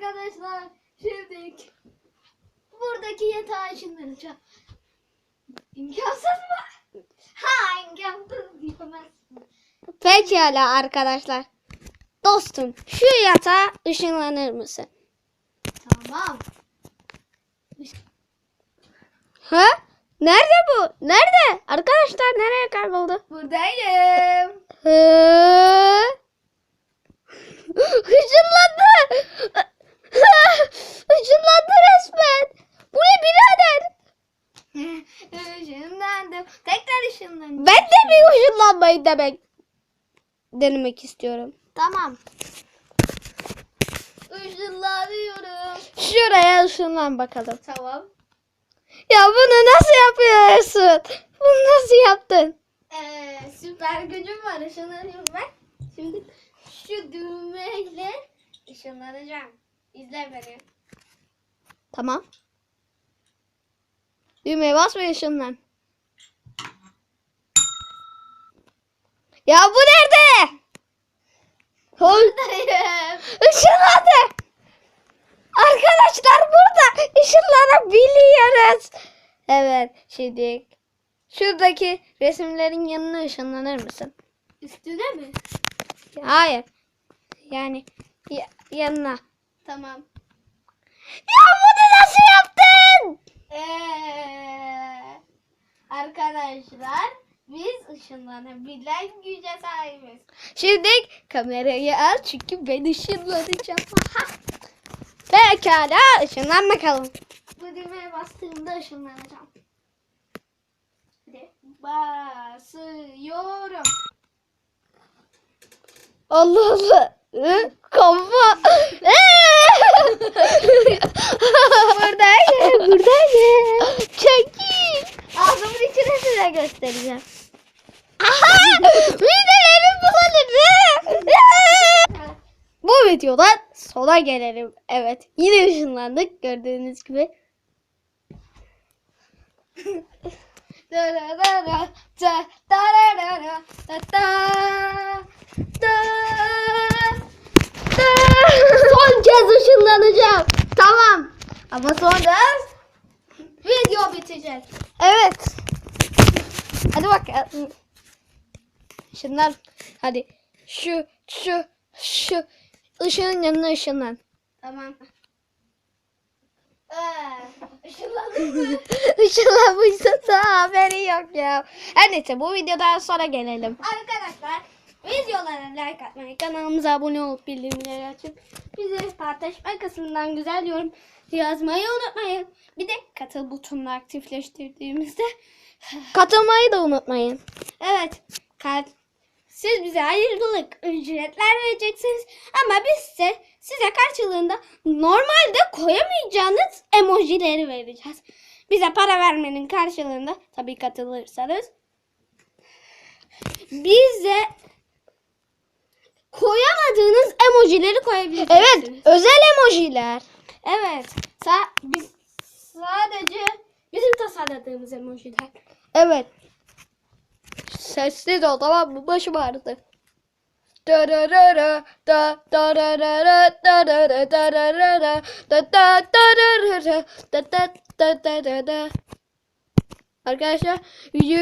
arkadaşlar şimdi buradaki yatağa ışınlanacağım. İmkansız mı? Ha imkansız diyemezsin. Pekala arkadaşlar. Dostum şu yatağa ışınlanır mısın? Tamam. Ha? Nerede bu? Nerede? Arkadaşlar nereye kayboldu? Buradayım. Hı? Tekrar ışınlandım. Ben de bir ışınlanmayı demek denemek istiyorum. Tamam. Işınlanıyorum. Şuraya ışınlan bakalım. Tamam. Ya bunu nasıl yapıyorsun? Bunu nasıl yaptın? Ee, süper gücüm var. Işınlanıyorum ben. Şimdi şu düğmeyle ışınlanacağım. İzle beni. Tamam. Düğmeye bas ve ışınlan. Ya bu nerede? Buradayım. ışınlandı. Arkadaşlar burada ışınlanabiliyoruz. Evet şimdi şuradaki resimlerin yanına ışınlanır mısın? Üstüne mi? Hayır. Yani ya- yanına. Tamam. Ya bunu nasıl yaptın? Ee, arkadaşlar biz ışınlanabilen güce sahibiz. Şimdi kamerayı al çünkü ben ışınlanacağım. Pekala ışınlan bakalım. Bu düğmeye bastığımda ışınlanacağım. Hadi basıyorum. Allah Allah. Hı? Kafa. buradayım. Buradayım. Çekil. Ağzımın içine size göstereceğim. Midelerim bulanır. Bu videodan sona gelelim. Evet. Yine ışınlandık gördüğünüz gibi. Son kez ışınlanacağım. Tamam. Ama sonra video bitecek. Evet. Hadi bakalım. Işınlan. Hadi. Şu, şu, şu. Işığın yanına ışınlan. Tamam. Ee? Işınlanmışsın da haberi yok ya. Her neyse bu videodan sonra gelelim. Arkadaşlar videolara like atmayı, kanalımıza abone olup bildirimleri açıp bize tartışma kısmından güzel yorum yazmayı unutmayın. Bir de katıl butonunu aktifleştirdiğimizde Katılmayı da unutmayın. evet kal- siz bize hayırlılık ücretler vereceksiniz ama biz size size karşılığında normalde koyamayacağınız emojileri vereceğiz. Bize para vermenin karşılığında tabii katılırsanız bize koyamadığınız emojileri koyabilirsiniz. Evet özel emojiler. Evet. Sa biz sadece bizim tasarladığımız emojiler. Evet. Sessiz ol tamam mı? Başım ağrıdı. Arkadaşlar videoyu